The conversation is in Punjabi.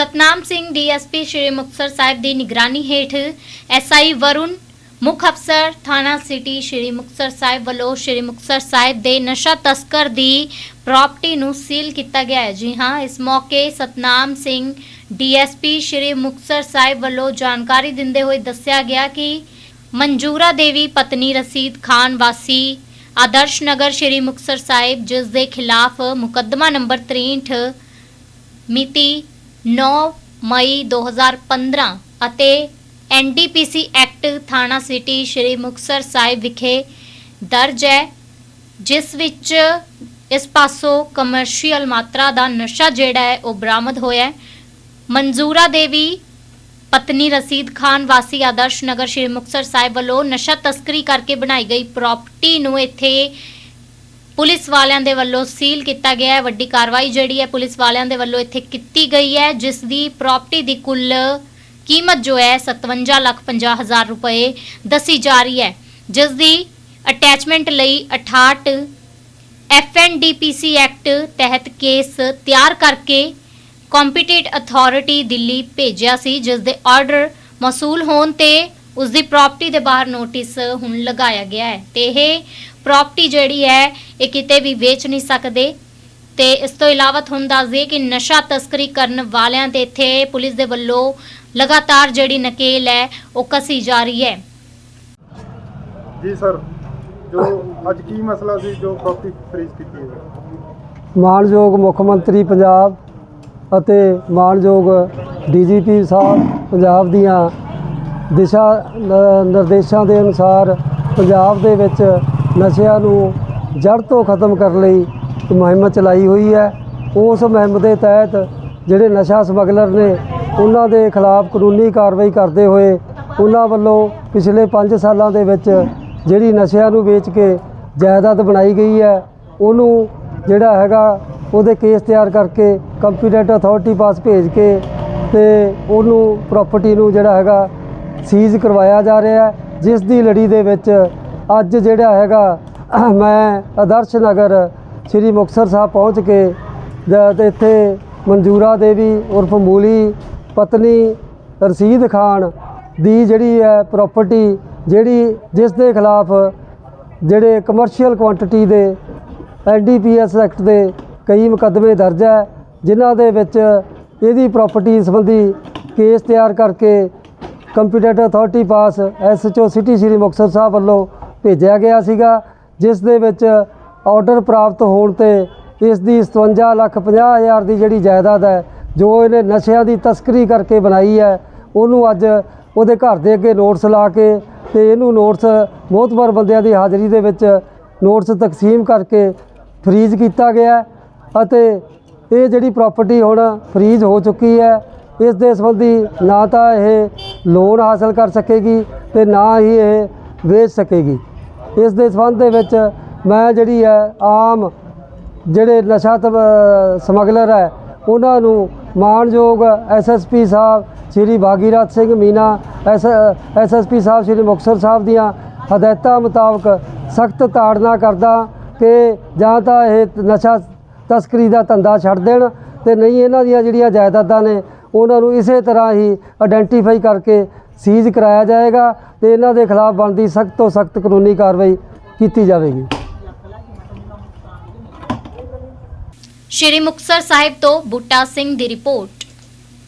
ਸਤਨਾਮ ਸਿੰਘ ਡੀਐਸਪੀ ਸ਼੍ਰੀ ਮੁਕਤਸਰ ਸਾਹਿਬ ਦੀ ਨਿਗਰਾਨੀ ਹੇਠ ਐਸਆਈ ਵਰੁਣ, ਮੁੱਖ ਅਫਸਰ ਥਾਣਾ ਸਿਟੀ ਸ਼੍ਰੀ ਮੁਕਤਸਰ ਸਾਹਿਬ ਵੱਲੋਂ ਸ਼੍ਰੀ ਮੁਕਤਸਰ ਸਾਹਿਬ ਦੇ ਨਸ਼ਾ ਤਸਕਰ ਦੀ ਪ੍ਰਾਪਰਟੀ ਨੂੰ ਸੀਲ ਕੀਤਾ ਗਿਆ ਹੈ। ਜੀ ਹਾਂ, ਇਸ ਮੌਕੇ ਸਤਨਾਮ ਸਿੰਘ ਡੀਐਸਪੀ ਸ਼੍ਰੀ ਮੁਕਤਸਰ ਸਾਹਿਬ ਵੱਲੋਂ ਜਾਣਕਾਰੀ ਦਿੰਦੇ ਹੋਏ ਦੱਸਿਆ ਗਿਆ ਕਿ ਮਨਜੂਰਾ ਦੇਵੀ ਪਤਨੀ ਰਸੀਦ ਖਾਨ ਵਾਸੀ ਆਦਰਸ਼ ਨਗਰ ਸ਼੍ਰੀ ਮੁਕਤਸਰ ਸਾਹਿਬ, ਜਿਸ ਦੇ ਖਿਲਾਫ ਮੁਕੱਦਮਾ ਨੰਬਰ 63 ਮਿਤੀ 9 ਮਈ 2015 ਅਤੇ ਐਨਡੀਪੀਸੀ ਐਕਟ ਥਾਣਾ ਸਿਟੀ ਸ਼੍ਰੀ ਮੁਕਤਸਰ ਸਾਹਿਬ ਵਿਖੇ ਦਰਜ ਹੈ, ਜਿਸ ਵਿੱਚ ਇਸ ਪਾਸੋਂ ਕਮਰਸ਼ੀਅਲ ਮਾਤਰਾ ਦਾ ਨਸ਼ਾ ਜਿਹੜਾ ਹੈ ਉਹ ਬਰਾਮਦ ਹੋਇਆ ਹੈ। ਮਨਜ਼ੂਰਾ ਦੇਵੀ, ਪਤਨੀ ਰਸੀਦ ਖਾਨ, ਵਾਸੀ ਆਦਰਸ਼ ਨਗਰ ਸ਼੍ਰੀ ਮੁਕਤਸਰ ਸਾਹਿਬ ਵੱਲੋਂ ਨਸ਼ਾ ਤਸਕਰੀ ਕਰਕੇ ਬਣਾਈ ਗਈ ਪ੍ਰਾਪਰਟੀ ਨੂੰ ਇੱਥੇ ਪੁਲਿਸ ਵਾਲਿਆਂ ਦੇ ਵੱਲੋਂ ਸੀਲ ਕੀਤਾ ਗਿਆ ਹੈ। ਵੱਡੀ ਕਾਰਵਾਈ ਜਿਹੜੀ ਹੈ ਪੁਲਿਸ ਵਾਲਿਆਂ ਦੇ ਵੱਲੋਂ ਇੱਥੇ ਕੀਤੀ ਗਈ ਹੈ। ਜਿਸ ਦੀ ਪ੍ਰਾਪਰਟੀ ਦੀ ਕੁੱਲ ਕੀਮਤ ਜੋ ਹੈ 57 ਲੱਖ 50 ਹਜ਼ਾਰ ਰੁਪਏ ਦੱਸੀ ਜਾ ਰਹੀ ਹੈ। ਜਿਸ ਦੀ ਅਟੈਚਮੈਂਟ ਲਈ 68 ਐਫਐਨਡੀਪੀਸੀ ਐਕਟ ਤਹਿਤ ਕੇਸ ਤਿਆਰ ਕਰਕੇ ਕੰਪੀਟੈਂਟ ਅਥਾਰਟੀ ਦਿੱਲੀ ਭੇਜਿਆ ਸੀ, ਜਿਸ ਦੇ ਆਰਡਰ ਮਸੂਲ ਹੋਣ ਤੇ ਉਸ ਦੀ ਪ੍ਰਾਪਰਟੀ ਦੇ ਬਾਹਰ ਨੋਟਿਸ ਹੁਣ ਲਗਾਇਆ ਗਿਆ ਹੈ ਤੇ ਇਹ ਪ੍ਰਾਪਰਟੀ ਜਿਹੜੀ ਹੈ ਇਹ ਕਿਤੇ ਵੀ ਵੇਚ ਨਹੀਂ ਸਕਦੇ। ਤੇ ਇਸ ਤੋਂ ਇਲਾਵਾ ਤੁਹਾਨੂੰ ਦੱਸ ਦਈਏ ਕਿ ਨਸ਼ਾ ਤਸਕਰੀ ਕਰਨ ਵਾਲਿਆਂ ਤੇ ਇੱਥੇ ਪੁਲਿਸ ਦੇ ਵੱਲੋਂ ਲਗਾਤਾਰ ਜਿਹੜੀ ਨਕੇਲ ਹੈ ਉਹ ਕਸੀ ਜਾ ਰਹੀ ਹੈ। ਜੀ ਸਰ ਜੋ ਅੱਜ ਕੀ ਮਸਲਾ ਸੀ ਜੋ ਕਾਪੀ ਫ੍ਰੀਜ਼ ਕੀਤੀ ਹੈ? ਮਾਨਯੋਗ ਮੁੱਖ ਮੰਤਰੀ ਪੰਜਾਬ ਅਤੇ ਮਾਨਯੋਗ ਡੀਜੀਪੀ ਸਾਹਿਬ ਪੰਜਾਬ ਦੀਆਂ ਦਿਸ਼ਾ ਨਿਰਦੇਸ਼ਾਂ ਦੇ ਅਨੁਸਾਰ ਪੰਜਾਬ ਦੇ ਵਿੱਚ ਨਸ਼ਿਆਂ ਨੂੰ ਜੜ ਤੋਂ ਖਤਮ ਕਰਨ ਲਈ ਮੁਹਿੰਮ ਚਲਾਈ ਹੋਈ ਹੈ। ਉਸ ਮੁਹਿੰਮ ਦੇ ਤਹਿਤ ਜਿਹੜੇ ਨਸ਼ਾ ਸਮਗਲਰ ਨੇ, ਉਹਨਾਂ ਦੇ ਖਿਲਾਫ ਕਾਨੂੰਨੀ ਕਾਰਵਾਈ ਕਰਦੇ ਹੋਏ ਉਹਨਾਂ ਵੱਲੋਂ ਪਿਛਲੇ 5 ਸਾਲਾਂ ਦੇ ਵਿੱਚ ਜਿਹੜੀ ਨਸ਼ਿਆਂ ਨੂੰ ਵੇਚ ਕੇ ਜਾਇਦਾਦ ਬਣਾਈ ਗਈ ਹੈ, ਉਹਨੂੰ ਜਿਹੜਾ ਹੈਗਾ ਉਹਦੇ ਕੇਸ ਤਿਆਰ ਕਰਕੇ ਕੰਪੀਟੈਂਟ ਅਥਾਰਟੀ ਪਾਸ ਭੇਜ ਕੇ ਤੇ ਉਹਨੂੰ ਪ੍ਰਾਪਰਟੀ ਨੂੰ ਜਿਹੜਾ ਹੈਗਾ ਸੀਜ਼ ਕਰਵਾਇਆ ਜਾ ਰਿਹਾ ਹੈ, ਜਿਸ ਦੀ ਲੜੀ ਦੇ ਵਿੱਚ ਅੱਜ ਜਿਹੜਾ ਹੈਗਾ, ਮੈਂ ਆਦਰਸ਼ ਨਗਰ ਸ੍ਰੀ ਮੁਕਤਸਰ ਸਾਹਿਬ ਪਹੁੰਚ ਕੇ ਜਦ ਇੱਥੇ ਮਨਜੂਰਾ ਦੇਵੀ ਉਰਫ ਮੂਲੀ ਪਤਨੀ ਰਸੀਦ ਖਾਨ ਦੀ ਜਿਹੜੀ ਹੈ ਪ੍ਰਾਪਰਟੀ ਜਿਹੜੀ ਜਿਸ ਦੇ ਖਿਲਾਫ ਜਿਹੜੇ ਕਮਰਸ਼ੀਅਲ ਕੁਆਂਟੀਟੀ ਦੇ ਐਨਡੀਪੀਐਸ ਐਕਟ ਦੇ ਕਈ ਮੁਕੱਦਮੇ ਦਰਜ ਹੈ, ਜਿਨ੍ਹਾਂ ਦੇ ਵਿੱਚ ਇਹਦੀ ਪ੍ਰਾਪਰਟੀ ਸੰਬੰਧੀ ਕੇਸ ਤਿਆਰ ਕਰਕੇ ਕੰਪੀਟੈਂਟ ਅਥਾਰਟੀ ਪਾਸ ਐਸਐਚਓ ਸਿਟੀ ਸ਼੍ਰੀ ਮੁਕਤਸਰ ਸਾਹਿਬ ਵੱਲੋਂ ਭੇਜਿਆ ਗਿਆ ਸੀਗਾ, ਜਿਸ ਦੇ ਵਿੱਚ ਆਰਡਰ ਪ੍ਰਾਪਤ ਹੋਣ ਤੇ ਇਸ ਦੀ 57 ਲੱਖ 50 ਹਜ਼ਾਰ ਦੀ ਜਿਹੜੀ ਜਾਇਦਾਦ ਹੈ, ਜੋ ਇਹਨੇ ਨਸ਼ਿਆਂ ਦੀ ਤਸਕਰੀ ਕਰਕੇ ਬਣਾਈ ਹੈ, ਉਹਨੂੰ ਅੱਜ ਉਹਦੇ ਘਰ ਦੇ ਅੱਗੇ ਨੋਟਸ ਲਾ ਕੇ ਤੇ ਇਹਨੂੰ ਨੋਟਿਸ ਮੋਹਤਬਰ ਬੰਦਿਆਂ ਦੀ ਹਾਜ਼ਰੀ ਦੇ ਵਿੱਚ ਨੋਟਸ ਤਕਸੀਮ ਕਰਕੇ ਫਰੀਜ਼ ਕੀਤਾ ਗਿਆ ਅਤੇ ਇਹ ਜਿਹੜੀ ਪ੍ਰਾਪਰਟੀ ਹੁਣ ਫਰੀਜ਼ ਹੋ ਚੁੱਕੀ ਹੈ ਇਸ ਦੇ ਸੰਬੰਧੀ ਨਾ ਤਾਂ ਇਹ ਲੋਨ ਹਾਸਲ ਕਰ ਸਕੇਗੀ ਤੇ ਨਾ ਹੀ ਇਹ ਵੇਚ ਸਕੇਗੀ। ਇਸ ਦੇ ਸੰਬੰਧ ਦੇ ਵਿੱਚ ਮੈਂ ਜਿਹੜੀ ਹੈ, ਆਮ ਜਿਹੜੇ ਨਸ਼ਾ ਤਬ- ਸਮਗਲਰ ਹੈ, ਉਹਨਾਂ ਨੂੰ ਮਾਣਯੋਗ ਐਸਐਸਪੀ ਸਾਹਿਬ ਸ਼੍ਰੀ ਬਾਗੀਰਾਜ ਸਿੰਘ ਮੀਨਾ ਐਸਐਸਪੀ ਸਾਹਿਬ ਸ਼੍ਰੀ ਮੁਕਤਸਰ ਸਾਹਿਬ ਦੀਆਂ ਹਦਾਇਤਾਂ ਮੁਤਾਬਕ ਸਖਤ ਤਾੜਨਾ ਕਰਦਾ ਕਿ ਜਾਂ ਤਾਂ ਇਹ ਨਸ਼ਾ ਤਸਕਰੀ ਦਾ ਧੰਦਾ ਛੱਡ ਦੇਣ ਤੇ ਨਹੀਂ ਇਹਨਾਂ ਦੀਆਂ ਜਿਹੜੀਆਂ ਜਾਇਦਾਦਾਂ ਨੇ ਉਹਨਾਂ ਨੂੰ ਇਸੇ ਤਰ੍ਹਾਂ ਹੀ ਆਇਡੈਂਟੀਫਾਈ ਕਰਕੇ ਸੀਜ਼ ਕਰਾਇਆ ਜਾਏਗਾ ਤੇ ਇਹਨਾਂ ਦੇ ਖਿਲਾਫ ਬਣਦੀ ਸਖਤ ਤੋਂ ਸਖਤ ਕਾਨੂੰਨੀ ਕਾਰਵਾਈ ਕੀਤੀ ਜਾਵੇਗੀ। ਸ਼੍ਰੀ ਮੁਕਤਸਰ ਸਾਹਿਬ ਤੋਂ ਬੂਟਾ ਸਿੰਘ ਦੀ ਰਿਪੋਰਟ।